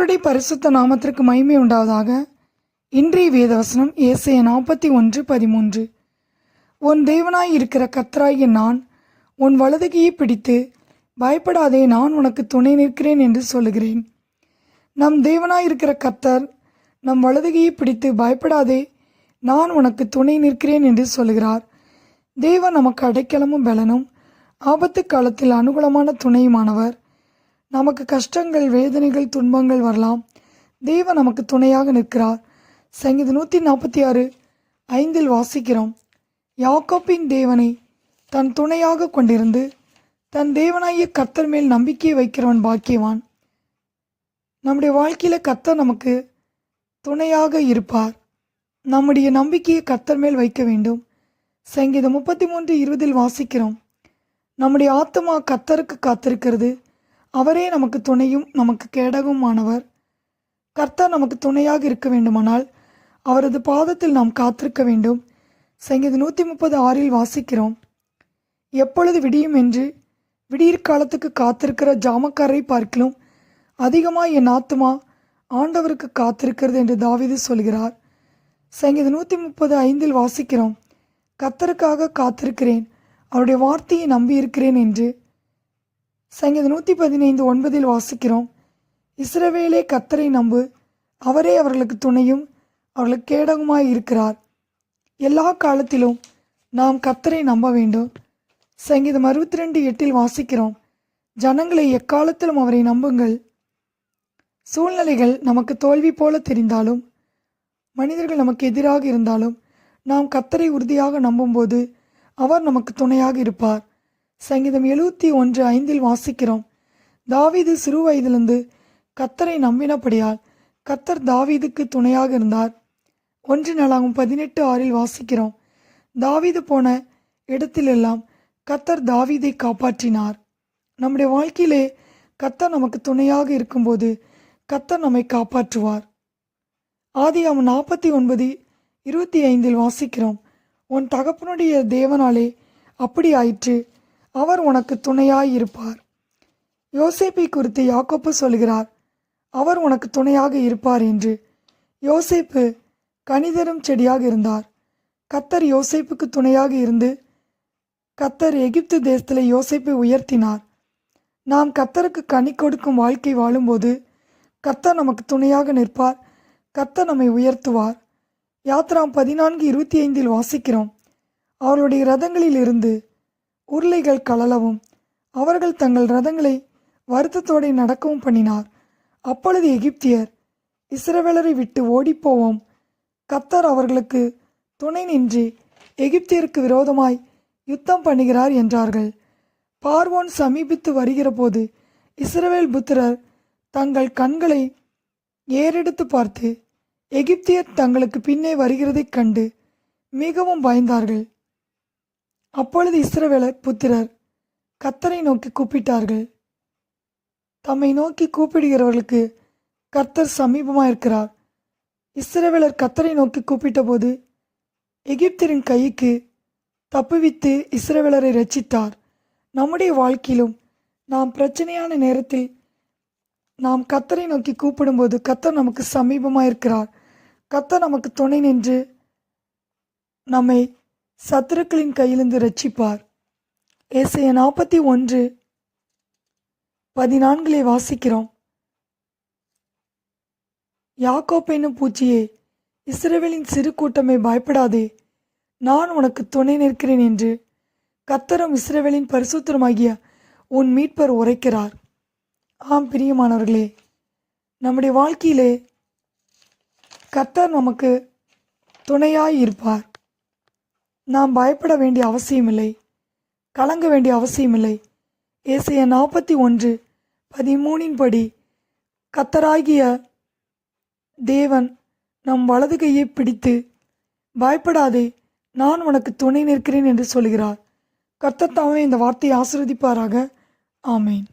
கர்த்தருடைய பரிசுத்த நாமத்திற்கு மகிமை உண்டாவதாக. இன்றைய வேதவசனம் ஏசைய நாற்பத்தி ஒன்று பதிமூன்று. உன் தேவனாய் இருக்கிற கர்த்தராகிய நான் உன் வலதுகையை பிடித்து பயப்படாதே நான் உனக்கு துணை நிற்கிறேன் என்று சொல்லுகிறேன். நம் தேவனாய் இருக்கிற கர்த்தர் நம் வலதுகையை பிடித்து பயப்படாதே நான் உனக்கு துணை நிற்கிறேன் என்று சொல்லுகிறார். தேவன் நமக்கு அடைக்கலமும் பலனும் ஆபத்து காலத்தில் அனுகூலமான துணையுமானவர். நமக்கு கஷ்டங்கள் வேதனைகள் துன்பங்கள் வரலாம். தேவன் நமக்கு துணையாக நிற்கிறார். சங்கீத நூற்றி நாற்பத்தி ஆறு ஐந்தில் வாசிக்கிறோம். யாக்கோப்பின் தேவனை தன் துணையாக கொண்டிருந்து தன் தேவனாகிய கர்த்தர் மேல் நம்பிக்கையை வைக்கிறவன் பாக்கியவான். நம்முடைய வாழ்க்கையில் கர்த்தர் நமக்கு துணையாக இருப்பார். நம்முடைய நம்பிக்கையை கர்த்தர் மேல் வைக்க வேண்டும். சங்கீதம் முப்பத்தி மூன்று இருபதில் வாசிக்கிறோம். நம்முடைய ஆத்மா கத்தருக்கு காத்திருக்கிறது. அவரே நமக்கு துணையும் நமக்கு கேடகமானவர் கர்த்தர் நமக்கு துணையாக இருக்க வேண்டுமானால் அவரது பாதத்தில் நாம் காத்திருக்க வேண்டும். சங்கீத நூற்றி முப்பது ஆறில் வாசிக்கிறோம். எப்பொழுது விடியும் என்று விடியற் காலத்துக்கு காத்திருக்கிற ஜாமக்காரரை பார்க்கிலும் அதிகமாக என் ஆத்துமா ஆண்டவருக்கு காத்திருக்கிறது என்று தாவீது சொல்கிறார். சங்கீத நூற்றி முப்பது ஐந்தில் வாசிக்கிறோம். கத்தருக்காக காத்திருக்கிறேன். அவருடைய வார்த்தையை நம்பியிருக்கிறேன் என்று சங்கீத நூற்றி பதினைந்து ஒன்பதில் வாசிக்கிறோம். இஸ்ரவேலே கத்தரை நம்பு அவரே அவர்களுக்கு துணையும் அவர்களுக்கு கேடகமாய் இருக்கிறார். எல்லா காலத்திலும் நாம் கத்தரை நம்ப வேண்டும். சங்கீதம் அறுபத்தி ரெண்டு எட்டில் வாசிக்கிறோம். ஜனங்களை எக்காலத்திலும் அவரை நம்புங்கள். சூழ்நிலைகள் நமக்கு தோல்வி போல தெரிந்தாலும் மனிதர்கள் நமக்கு எதிராக இருந்தாலும் நாம் கத்தரை உறுதியாக நம்பும்போது அவர் நமக்கு துணையாக இருப்பார். சங்கீதம் எழுபத்தி ஒன்று ஐந்தில் வாசிக்கிறோம். தாவீது சிறு வயதிலிருந்து கத்தரை நம்பினபடியால் கத்தர் தாவீதுக்கு துணையாக இருந்தார். ஒன்று நாளாகும் பதினெட்டு ஆறில் வாசிக்கிறோம். தாவீது போன இடத்திலெல்லாம் கத்தர் தாவீதை காப்பாற்றினார். நம்முடைய வாழ்க்கையிலே கத்தர் நமக்கு துணையாக இருக்கும்போது கத்தர் நம்மை காப்பாற்றுவார். ஆதி அவன் நாற்பத்தி ஒன்பது இருபத்தி ஐந்தில் வாசிக்கிறோம். உன் தகப்பனுடைய தேவனாலே அப்படி ஆயிற்று. அவர் உனக்கு துணையாய் இருப்பார் யோசேப்பை குறித்து யாக்கோப்பு சொல்கிறார் அவர் உனக்கு துணையாக இருப்பார் என்று. யோசேப்பு கனிதரும் செடியாக இருந்தார். கத்தர் யோசேப்புக்கு துணையாக இருந்து கத்தர் எகிப்து தேசத்தில் யோசேப்பை உயர்த்தினார். நாம் கத்தருக்கு கனி கொடுக்கும் வாழ்க்கை வாழும்போது கத்தர் நமக்கு துணையாக நிற்பார் கத்தர் நம்மை உயர்த்துவார். யாத்ரா பதினான்கு இருபத்தி ஐந்தில் வாசிக்கிறோம் அவருடைய ரதங்களில் இருந்து உருளைகள் கலலவும் அவர்கள் தங்கள் ரதங்களை வருத்தத்தோடு நடக்கவும் பண்ணினார். அப்பொழுது எகிப்தியர் இஸ்ரவேலரை விட்டு ஓடிப்போவோம். கத்தர் அவர்களுக்கு துணை நின்று எகிப்தியருக்கு விரோதமாய் யுத்தம் பண்ணுகிறார் என்றார்கள். பார்வோன் சமீபித்து வருகிறபோது இஸ்ரவேல் புத்திரர் தங்கள் கண்களை ஏறெடுத்து பார்த்து எகிப்தியர் தங்களுக்கு பின்னே வருகிறதைக் கண்டு மிகவும் பயந்தார்கள். அப்பொழுது இஸ்ரவேலர் புத்திரர் கத்தரை நோக்கி கூப்பிட்டார்கள். தம்மை நோக்கி கூப்பிடுகிறவர்களுக்கு கர்த்தர் சமீபமாக இருக்கிறார் இஸ்ரவேலர் கத்தரை நோக்கி கூப்பிட்டபோது எகிப்தரின் கைக்கு தப்புவித்து இஸ்ரவேலரை ரச்சித்தார் நம்முடைய வாழ்க்கையிலும் நாம் பிரச்சனையான நேரத்தில் நாம் கத்தரை நோக்கி கூப்பிடும்போது கத்தர் நமக்கு சமீபமாக இருக்கிறார் கத்தர் நமக்கு துணை நின்று நம்மை சத்துருக்களின் கையிலிருந்து ரட்சிப்பார் ஏசைய நாற்பத்தி ஒன்று பதினான்கிலே வாசிக்கிறோம். யாக்கோப் என்னும் பூச்சியே இஸ்ரவேலின் சிறு கூட்டமே பயப்படாதே. நான் உனக்கு துணை நிற்கிறேன் என்று கத்தரும் இஸ்ரவேலின் பரிசுத்தரமாகிய உன் மீட்பர் உரைக்கிறார். ஆம் பிரியமானவர்களே நம்முடைய வாழ்க்கையிலே கத்தர் நமக்கு துணையாய் இருப்பார். நாம் பயப்பட வேண்டிய அவசியமில்லை. கலங்க வேண்டிய அவசியமில்லை. ஏசைய நாற்பத்தி ஒன்று பதிமூனின் படி கத்தராகிய தேவன் நம் வலது கையை பிடித்து பயப்படாதே நான் உனக்கு துணை நிற்கிறேன் என்று சொல்கிறார். கர்த்தத்தாவே இந்த வார்த்தையை ஆசிர்வதிப்பாராக. ஆமேன்.